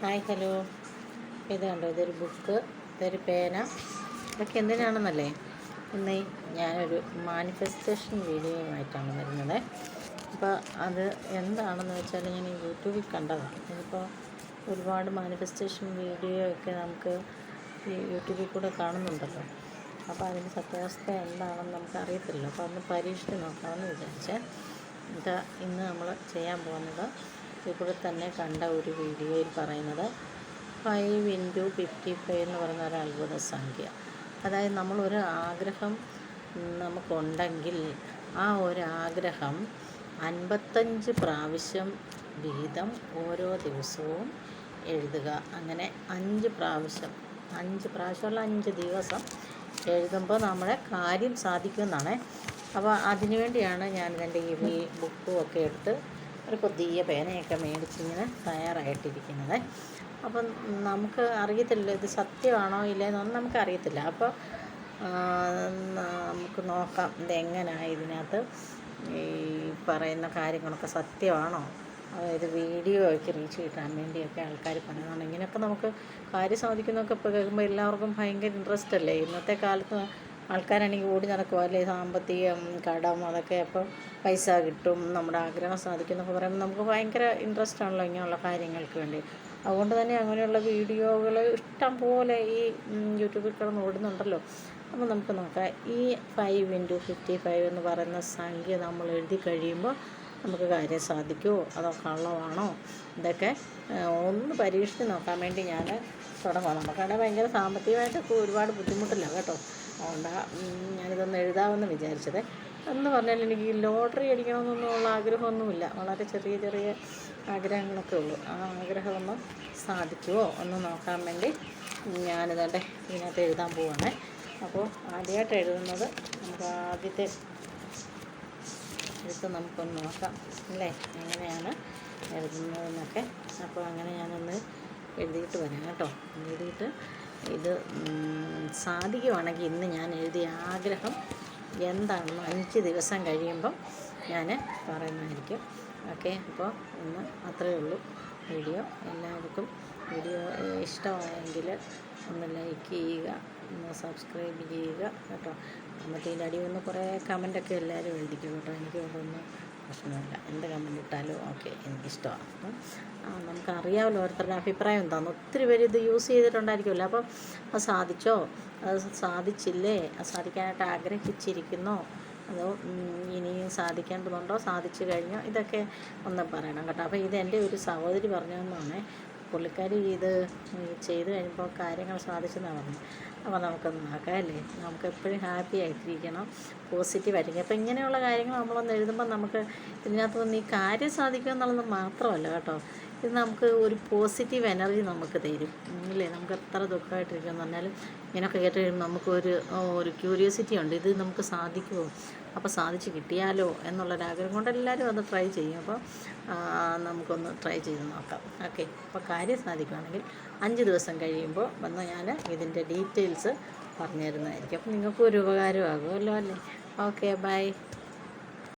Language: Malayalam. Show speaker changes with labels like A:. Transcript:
A: Hi hello. ഇത് കണ്ടോ? ഇതൊരു ബുക്ക് ഇതൊരു പേന. ഇതൊക്കെ എന്തിനാണെന്നല്ലേ? ഇന്ന് ഞാനൊരു മാനിഫെസ്റ്റേഷൻ വീഡിയോയുമായിട്ടാണ് വരുന്നത്. അപ്പോൾ അത് എന്താണെന്ന് വെച്ചാൽ ഞാൻ യൂട്യൂബിൽ കണ്ടതാണ്. ഇതിപ്പോൾ ഒരുപാട് മാനിഫെസ്റ്റേഷൻ വീഡിയോ ഒക്കെ നമുക്ക് ഈ യൂട്യൂബിൽ കൂടെ കാണുന്നുണ്ടല്ലോ. അപ്പോൾ അതിന്റെ സത്യാവസ്ഥ എന്താണെന്ന് നമുക്ക് അറിയത്തില്ലല്ലോ അപ്പോൾ ഒന്ന് പരീക്ഷിച്ച് നോക്കാമെന്ന് വിചാരിച്ച്. ഇത് ഇന്ന് നമ്മൾ ചെയ്യാൻ പോകുന്നത് ഇവിടെ തന്നെ കണ്ട ഒരു വീഡിയോയിൽ പറയുന്നത് ഫൈവ് ഇന്റു ഫിഫ്റ്റി ഫൈവ് എന്ന് പറയുന്ന ഒരു അത്ഭുത സംഖ്യ. അതായത് നമ്മളൊരു ആഗ്രഹം നമുക്കുണ്ടെങ്കിൽ ആ ഒരു ആഗ്രഹം അൻപത്തഞ്ച് പ്രാവശ്യം വീതം ഓരോ ദിവസവും എഴുതുക. അങ്ങനെ അഞ്ച് പ്രാവശ്യം അഞ്ച് പ്രാവശ്യമുള്ള അഞ്ച് ദിവസം എഴുതുമ്പോൾ നമ്മുടെ കാര്യം സാധിക്കുമെന്നാണ്. അപ്പോൾ അതിനുവേണ്ടിയാണ് ഞാനിതെന്റെ ഈ ബുക്കും ഒക്കെ എടുത്ത് ഒരു പുതിയ പേനയൊക്കെ മേടിച്ചിങ്ങനെ തയ്യാറായിട്ടിരിക്കുന്നത്. അപ്പം നമുക്ക് അറിയത്തില്ല ഇത് സത്യമാണോ ഇല്ലയെന്നൊന്നും നമുക്ക് അറിയത്തില്ല അപ്പോൾ നമുക്ക് നോക്കാം ഇതെങ്ങനെയാണ് ഇതിനകത്ത് ഈ പറയുന്ന കാര്യങ്ങളൊക്കെ സത്യമാണോ? അതായത് വീഡിയോ ഒക്കെ റീച്ച് കിട്ടാൻ വേണ്ടിയൊക്കെ ആൾക്കാർ പറയുന്നതാണ് ഇങ്ങനെയൊക്കെ നമുക്ക് കാര്യം സാധിക്കുന്നതൊക്കെ ഇപ്പോൾ കേൾക്കുമ്പോൾ എല്ലാവർക്കും ഭയങ്കര ഇൻട്രസ്റ്റ് അല്ലേ? ഇന്നത്തെ കാലത്ത് ആൾക്കാരാണെങ്കിൽ ഓടി നടക്കുക അല്ലേ? സാമ്പത്തികം കടം അതൊക്കെ അപ്പോൾ പൈസ കിട്ടും നമ്മുടെ ആഗ്രഹം സാധിക്കും എന്നൊക്കെ പറയുമ്പോൾ നമുക്ക് ഭയങ്കര ഇൻട്രസ്റ്റ് ആണല്ലോ ഇങ്ങനെയുള്ള കാര്യങ്ങൾക്ക് വേണ്ടി. അതുകൊണ്ട് തന്നെ അങ്ങനെയുള്ള വീഡിയോകൾ ഇഷ്ടം പോലെ ഈ യൂട്യൂബിൽ കിടന്ന് ഓടുന്നുണ്ടല്ലോ. അപ്പോൾ നമുക്ക് നോക്കാം. ഈ ഫൈവ് ഇന്റു ഫിഫ്റ്റി ഫൈവ് എന്ന് പറയുന്ന സംഖ്യ നമ്മൾ എഴുതി കഴിയുമ്പോൾ നമുക്ക് കാര്യം സാധിക്കുമോ അതോ കള്ളമാണോ? ഇതൊക്കെ ഒന്ന് പരീക്ഷിച്ച് നോക്കാൻ വേണ്ടി ഞാൻ തുടങ്ങാം നമുക്കവിടെ ഭയങ്കര സാമ്പത്തികമായിട്ടൊക്കെ ഒരുപാട് ബുദ്ധിമുട്ടില്ല കേട്ടോ. അതുകൊണ്ടാണ് ഞാനിതൊന്ന് എഴുതാമെന്ന് വിചാരിച്ചത്. എന്ന് പറഞ്ഞാൽ എനിക്ക് ലോട്ടറി അടിക്കണമെന്നൊന്നുമുള്ള ആഗ്രഹമൊന്നുമില്ല. വളരെ ചെറിയ ചെറിയ ആഗ്രഹങ്ങളൊക്കെ ഉള്ളൂ. ആ ആഗ്രഹമൊന്നും സാധിക്കുമോ ഒന്ന് നോക്കാൻ വേണ്ടി ഞാനിതേ ഇതിനകത്ത് എഴുതാൻ പോവാണ്. അപ്പോൾ ആദ്യമായിട്ട് എഴുതുന്നത് നമുക്ക് ആദ്യത്തെ എഴുത്ത് നമുക്കൊന്ന് നോക്കാം. അല്ലേ? അങ്ങനെയാണ് എഴുതുന്നതെന്നൊക്കെ. അപ്പോൾ അങ്ങനെ ഞാനൊന്ന് എഴുതിയിട്ട് വരാം കേട്ടോ. എഴുതിയിട്ട് ഇത് സാധിക്കുവാണെങ്കിൽ ഇന്ന് ഞാൻ എഴുതിയ ആഗ്രഹം എന്താണെന്ന് അഞ്ച് ദിവസം കഴിയുമ്പം ഞാൻ പറയുന്നതായിരിക്കും. ഓക്കെ അപ്പോൾ ഇന്ന് അത്രയേ ഉള്ളൂ വീഡിയോ. എല്ലാവർക്കും വീഡിയോ ഇഷ്ടമായെങ്കിൽ ഒന്ന് ലൈക്ക് ചെയ്യുക ഒന്ന് സബ്സ്ക്രൈബ് ചെയ്യുക കേട്ടോ. അമ്മത്തിന്റെ അടി ഒന്ന് കുറേ കമന്റൊക്കെ എല്ലാവരും എഴുതിക്കും കേട്ടോ. എനിക്ക് അതൊന്നും പ്രശ്നമില്ല. എന്ത് കമന്റ് ഇട്ടാലും ഓക്കെ എനിക്കിഷ്ടമാണ്. അപ്പം നമുക്കറിയാമല്ലോ ഓരോരുത്തരുടെ അഭിപ്രായം എന്താണെന്ന് ഒത്തിരി പേര് ഇത് യൂസ് ചെയ്തിട്ടുണ്ടായിരിക്കുമല്ലോ. അപ്പം അത് സാധിച്ചോ? അത് സാധിച്ചില്ലേ? അത് സാധിക്കാനായിട്ട് ആഗ്രഹിച്ചിരിക്കുന്നോ? അതോ ഇനിയും സാധിക്കേണ്ടതുണ്ടോ? സാധിച്ചു കഴിഞ്ഞോ? ഇതൊക്കെ ഒന്ന് പറയണം കേട്ടോ. അപ്പോൾ ഇതെന്റെ ഒരു സഹോദരി പറഞ്ഞതെന്നാണ്. പുള്ളിക്കാരി ഇത് ചെയ്ത് കഴിയുമ്പോൾ കാര്യങ്ങൾ സാധിച്ചെന്നാണ് പറഞ്ഞത് അപ്പോൾ നമുക്കൊന്ന് നോക്കാം അല്ലേ? നമുക്ക് എപ്പോഴും ഹാപ്പി ആയിട്ടിരിക്കണം പോസിറ്റീവ് ആയിരിക്കും അപ്പോൾ ഇങ്ങനെയുള്ള കാര്യങ്ങൾ നമ്മളൊന്ന് എഴുതുമ്പോൾ നമുക്ക് ഇതിനകത്ത് നിന്ന് ഈ കാര്യം സാധിക്കുക എന്നുള്ളത് മാത്രമല്ല കേട്ടോ. ഇത് നമുക്ക് ഒരു പോസിറ്റീവ് എനർജി നമുക്ക് തരും. ഇല്ലേ? നമുക്ക് എത്ര ദുഃഖമായിട്ടിരിക്കുമെന്ന് പറഞ്ഞാലും ഇങ്ങനെയൊക്കെ കേട്ട് കഴിയുമ്പോൾ നമുക്കൊരു ഒരു ക്യൂരിയോസിറ്റി ഉണ്ട്. ഇത് നമുക്ക് സാധിക്കുമോ? അപ്പോൾ സാധിച്ച് കിട്ടിയാലോ എന്നുള്ളൊരാഗ്രഹം കൊണ്ട് എല്ലാവരും അത് ട്രൈ ചെയ്യും. അപ്പോൾ നമുക്കൊന്ന് ട്രൈ ചെയ്ത് നോക്കാം. ഓക്കെ അപ്പോൾ കാര്യം സാധിക്കുകയാണെങ്കിൽ അഞ്ച് ദിവസം കഴിയുമ്പോൾ വന്ന് ഞാൻ ഇതിന്റെ ഡീറ്റെയിൽസ് പറഞ്ഞു തരുന്നതായിരിക്കും അപ്പോൾ നിങ്ങൾക്കും ഒരു ഉപകാരമാകുമല്ലോ അല്ലേ ഓക്കെ ബൈ